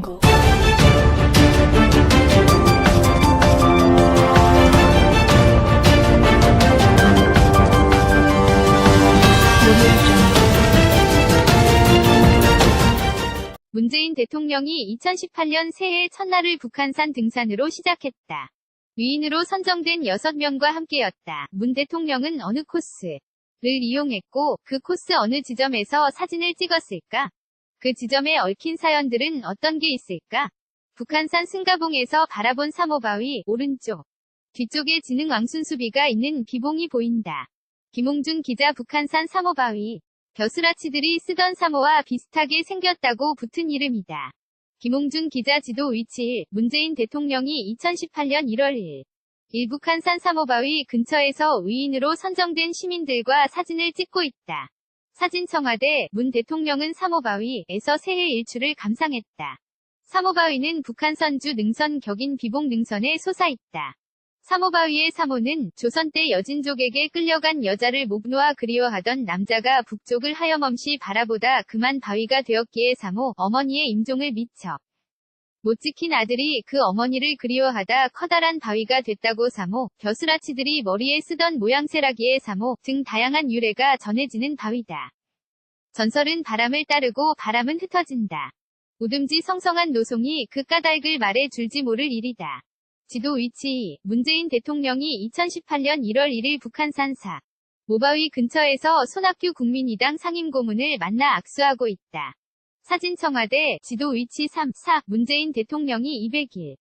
거. 문재인 대통령이 2018년 새해 첫날을 북한산 등산으로 시작했다. 위인으로 선정된 6명과 함께였다. 문 대통령은 어느 코스를 이용했고 그 코스 어느 지점에서 사진을 찍었을까? 그 지점에 얽힌 사연들은 어떤 게 있을까? 북한산 승가봉에서 바라본 사모바위 오른쪽 뒤쪽에 지능 왕순수비가 있는 비봉이 보인다. 김홍준 기자 북한산 사모바위 벼슬아치들이 쓰던 사모와 비슷하게 생겼다고 붙은 이름이다. 김홍준 기자 지도 위치 문재인 대통령이 2018년 1월 1일 일북한산 사모바위 근처에서 위인으로 선정된 시민들과 사진을 찍고 있다. 사진 청와대 문 대통령은 사모바위에서 새해 일출을 감상했다. 사모바위는 북한 선주 능선 격인 비봉 능선에 솟아있다. 사모바위의 사모는 조선 때 여진족에게 끌려간 여자를 목 놓아 그리워하던 남자가 북쪽을 하염없이 바라보다 그만 바위가 되었기에 사모 어머니의 임종을 미쳐 못 지킨 아들이 그 어머니를 그리워하다 커다란 바위가 됐다고 사모 벼슬아치들이 머리에 쓰던 모양새라기에 사모 등 다양한 유래가 전해지는 바위다. 전설은 바람을 따르고 바람은 흩어진다. 우듬지 성성한 노송이 그 까닭을 말해 줄지 모를 일이다. 지도 위치 문재인 대통령이 2018년 1월 1일 북한산사 모바위 근처에서 손학규 국민의당 상임고문을 만나 악수하고 있다. 사진 청와대 지도 위치 3, 4 문재인 대통령이 200일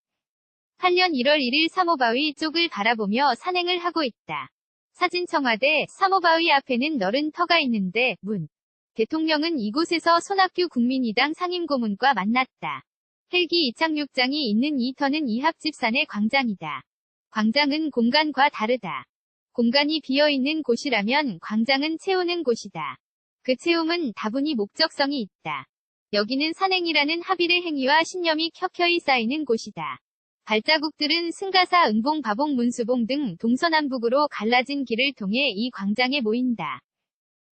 8년 1월 1일 사모바위 쪽을 바라보며 산행을 하고 있다. 사진 청와대 사모바위 앞에는 너른 터가 있는데 문 대통령은 이곳에서 손학규 국민의당 상임고문과 만났다. 헬기 이착륙장이 있는 이 터는 이합집산의 광장이다. 광장은 공간과 다르다. 공간이 비어있는 곳이라면 광장은 채우는 곳이다. 그 채움은 다분히 목적성이 있다. 여기는 산행이라는 합일의 행위와 신념이 켜켜이 쌓이는 곳이다. 발자국들은 승가사 은봉 바봉 문수봉 등 동서남북으로 갈라진 길을 통해 이 광장에 모인다.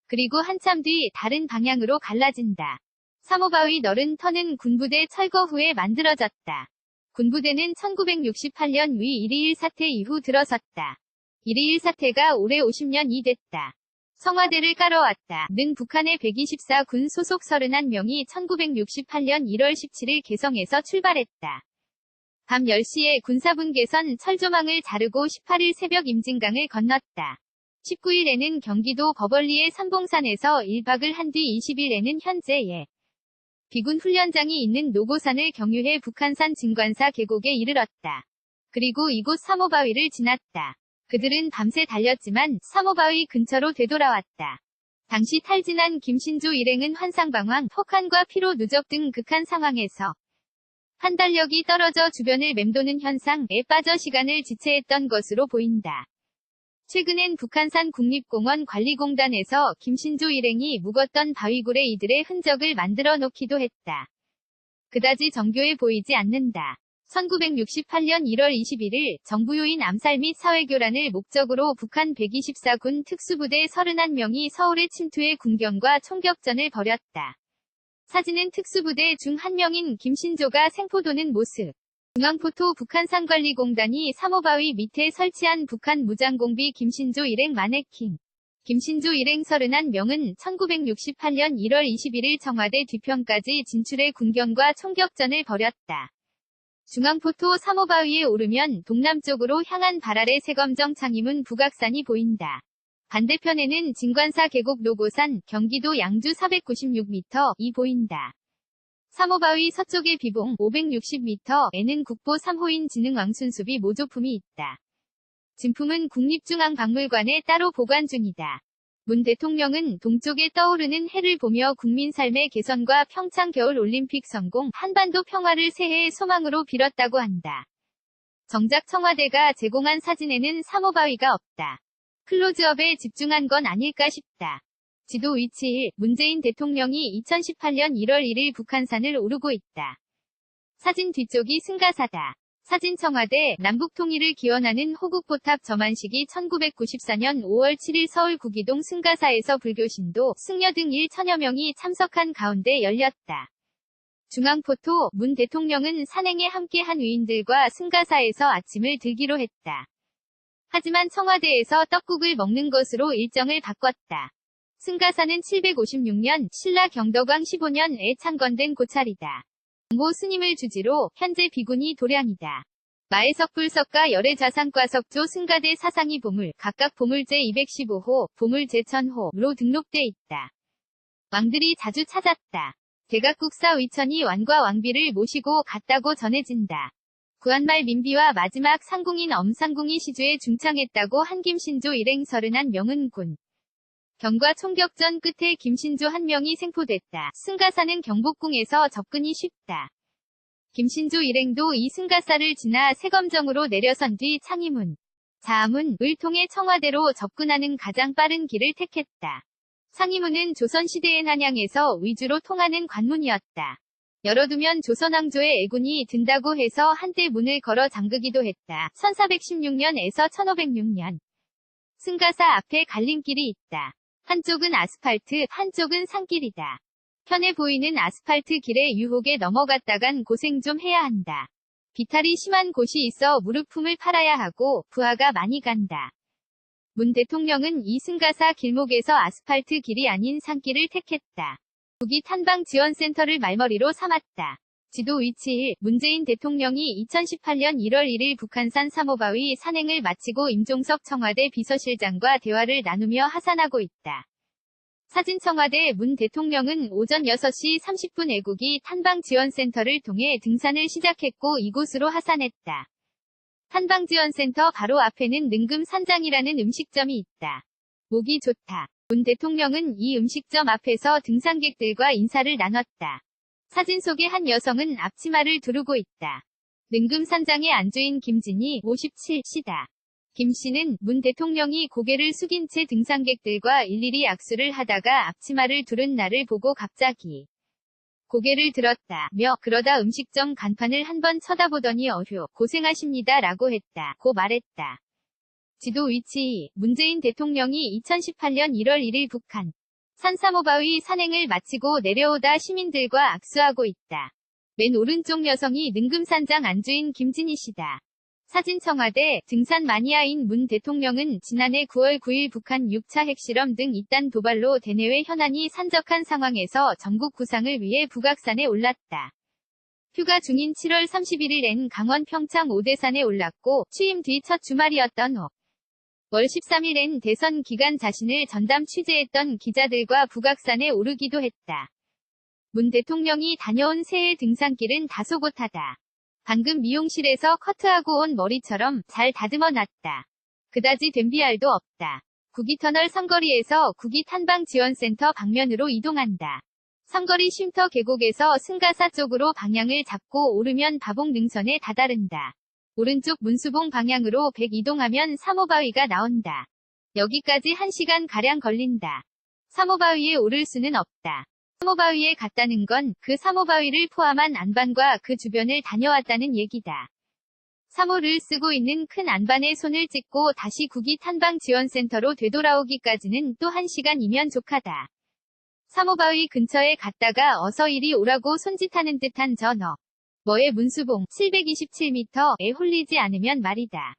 그리고 한참 뒤 다른 방향으로 갈라진다. 사모바위 너른 터는 군부대 철거 후에 만들어졌다. 군부대는 1968년 위 1.2.1 사태 이후 들어섰다. 1.2.1 사태가 올해 50년이 됐다. 성화대를 깔아왔다. 는 북한의 124군 소속 31명이 1968년 1월 17일 개성에서 출발했다. 밤 10시에 군사분 개선 철조망을 자르고 18일 새벽 임진강을 건넜다. 19일에는 경기도 버벌리의 삼봉산에서 1박을 한 뒤 20일에는 현재의 비군 훈련장이 있는 노고산을 경유해 북한산 진관사 계곡에 이르렀다. 그리고 이곳 사모바위를 지났다. 그들은 밤새 달렸지만 사모바위 근처로 되돌아왔다. 당시 탈진한 김신조 일행은 환상방황, 폭한과 피로 누적 등 극한 상황에서 판단력이 떨어져 주변을 맴도는 현상에 빠져 시간을 지체했던 것으로 보인다. 최근엔 북한산 국립공원 관리공단에서 김신조 일행이 묵었던 바위굴에 이들의 흔적을 만들어 놓기도 했다. 그다지 정교해 보이지 않는다. 1968년 1월 21일 정부 요인 암살 및 사회교란을 목적으로 북한 124군 특수부대 31명이 서울에 침투해 군경과 총격전을 벌였다. 사진은 특수부대 중 한 명인 김신조가 생포 도는 모습. 중앙포토 북한산관리공단이 사모바위 밑에 설치한 북한 무장공비 김신조 일행 마네킹. 김신조 일행 31명은 1968년 1월 21일 청와대 뒤편까지 진출해 군경과 총격전을 벌였다. 중앙포토 사모바위에 오르면 동남쪽으로 향한 발 아래 세검정 창임은 북악산이 보인다. 반대편에는 진관사 계곡 노고산, 경기도 양주 496m이 보인다. 사모바위 서쪽의 비봉 560m에는 국보 3호인 지능왕순수비 모조품이 있다. 진품은 국립중앙박물관에 따로 보관 중이다. 문 대통령은 동쪽에 떠오르는 해를 보며 국민 삶의 개선과 평창 겨울 올림픽 성공, 한반도 평화를 새해의 소망으로 빌었다고 한다. 정작 청와대가 제공한 사진에는 사모바위가 없다. 클로즈업에 집중한 건 아닐까 싶다. 지도 위치 문재인 대통령이 2018년 1월 1일 북한산을 오르고 있다. 사진 뒤쪽이 승가사다. 사진 청와대 남북 통일을 기원하는 호국보탑 점안식이 1994년 5월 7일 서울 구기동 승가사에서 불교 신도, 승려 등 1천여 명이 참석한 가운데 열렸다. 중앙포토 문 대통령은 산행에 함께한 위인들과 승가사에서 아침을 들기로 했다. 하지만 청와대에서 떡국을 먹는 것으로 일정을 바꿨다. 승가사는 756년 신라 경덕왕 15년에 창건된 고찰이다. 모 스님을 주지로 현재 비군이 도량이다. 마해석불석과 열애자상과석조 승가대 사상이 보물, 각각 보물 제 215호, 보물 제 1000호로 등록돼 있다. 왕들이 자주 찾았다. 대각국사 위천이 왕과 왕비를 모시고 갔다고 전해진다. 구한말 민비와 마지막 상궁인 엄상궁이 시주에 중창했다고 한 김신조 일행 서른한 명은 군. 경과 총격전 끝에 김신조 한 명이 생포됐다. 승가사는 경복궁에서 접근이 쉽다. 김신조 일행도 이 승가사를 지나 세검정으로 내려선 뒤 창의문, 자문, 을 통해 청와대로 접근하는 가장 빠른 길을 택했다. 상의문은 조선시대의 한양에서 위주로 통하는 관문이었다. 열어두면 조선왕조의 애군이 든다고 해서 한때 문을 걸어 잠그기도 했다. 1416년에서 1506년. 승가사 앞에 갈림길이 있다. 한쪽은 아스팔트, 한쪽은 산길이다. 편해 보이는 아스팔트 길에 유혹에 넘어갔다간 고생 좀 해야 한다. 비탈이 심한 곳이 있어 무릎품을 팔아야 하고 부하가 많이 간다. 문 대통령은 이 승가사 길목에서 아스팔트 길이 아닌 산길을 택했다. 북이 탄방 지원센터를 말머리로 삼았다. 지도 위치 1. 문재인 대통령이 2018년 1월 1일 북한산 사모바위 산행을 마치고 임종석 청와대 비서실장과 대화를 나누며 하산하고 있다. 사진 청와대 문 대통령은 오전 6시 30분 애국이 탄방지원센터를 통해 등산을 시작했고 이곳으로 하산했다. 탄방지원센터 바로 앞에는 능금 산장이라는 음식점이 있다. 목이 좋다. 문 대통령은 이 음식점 앞에서 등산객들과 인사를 나눴다. 사진 속의 한 여성은 앞치마를 두르고 있다. 능금산장의 안주인 김진이 57시다. 김 씨는 문 대통령이 고개를 숙인 채 등산객들과 일일이 악수를 하다가 앞치마를 두른 나를 보고 갑자기 고개를 들었다며 그러다 음식점 간판을 한번 쳐다보더니 어휴 고생하십니다 라고 했다. 고 말했다. 지도 위치 문재인 대통령이 2018년 1월 1일 북한 산사모바위 산행을 마치고 내려오다 시민들과 악수하고 있다. 맨 오른쪽 여성이 능금산장 안주인 김진희 씨다. 사진 청와대 등산 마니아인 문 대통령은 지난해 9월 9일 북한 6차 핵실험 등 이딴 도발로 대내외 현안이 산적한 상황에서 전국 구상을 위해 북악산에 올랐다. 휴가 중인 7월 31일엔 강원 평창 오대산에 올랐고 취임 뒤 첫 주말이었던 후. 월 13일엔 대선 기간 자신을 전담 취재했던 기자들과 북악산에 오르기도 했다. 문 대통령이 다녀온 새해 등산길은 다소 곳하다. 방금 미용실에서 커트하고 온 머리처럼 잘 다듬어 놨다. 그다지 된 비알도 없다. 구기터널 선거리에서 구기 탄방 지원센터 방면으로 이동한다. 선거리 쉼터 계곡에서 승가사 쪽으로 방향을 잡고 오르면 바봉 능선에 다다른다. 오른쪽 문수봉 방향으로 100 이동하면 사모바위가 나온다. 여기까지 1시간 가량 걸린다. 사모바위에 오를 수는 없다. 사모바위에 갔다는 건그 사모바위를 포함한 안반과 그 주변을 다녀왔다는 얘기다. 사모를 쓰고 있는 큰 안반에 손을 찍고 다시 구기 탄방 지원센터로 되돌아오기까지는 또 1시간이면 족하다. 사모바위 근처에 갔다가 어서 이리 오라고 손짓하는 듯한 전어. 뭐의 문수봉 727m에 홀리지 않으면 말이다.